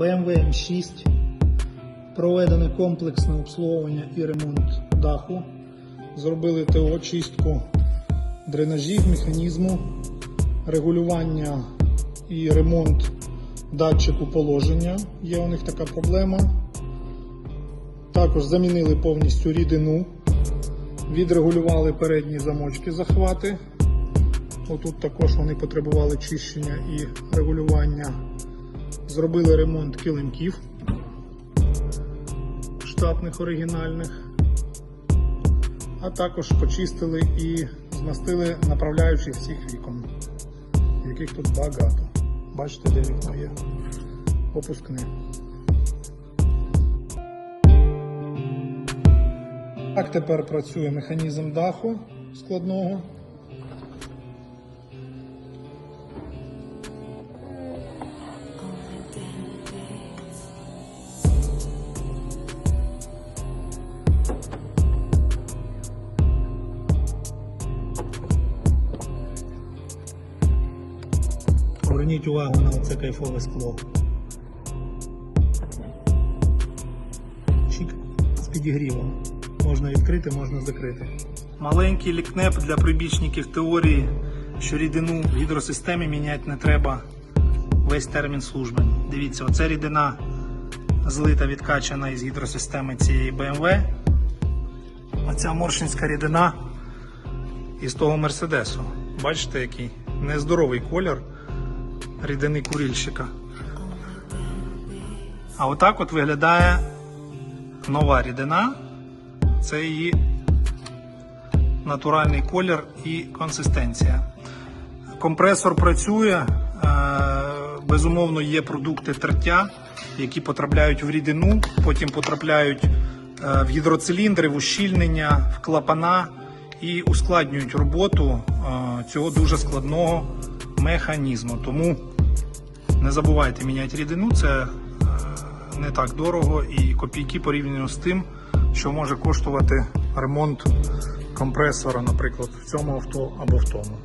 BMW M6. Проведене комплексне обслуговування і ремонт даху. Зробили ТО чистку дренажів, механізму, регулювання і ремонт датчику положення. Є у них така проблема. Також замінили повністю рідину, відрегулювали передні замочки захвати. Отут також вони потребували чищення і регулювання. Зробили ремонт килимків штатних оригінальних, а також почистили і змастили направляючі всіх вікон, яких тут багато. Бачите, де вікно є? Опускне. Так тепер працює механізм даху складного. Зверніть увагу на це кайфове скло. Чик з підігрівом. Можна відкрити, можна закрити. Маленький лікнеп для прибічників теорії, що рідину в гідросистемі міняти не треба весь термін служби. Дивіться, оце рідина злита відкачана із гідросистеми цієї BMW. Оця моршинська рідина із того Мерседесу. Бачите, який нездоровий колір рідини курильщика. А отак от виглядає нова рідина. Це її натуральний колір і консистенція. Компресор працює, е, безумовно, є продукти тертя, які потрапляють в рідину, потім потрапляють е, в гідроциліндри, в ущільнення, в клапана і ускладнюють роботу е, цього дуже складного механізму. Тому не забувайте міняти рідину, це е, не так дорого і копійки порівняно з тим, що може коштувати ремонт компресора, наприклад, в цьому авто або в тому.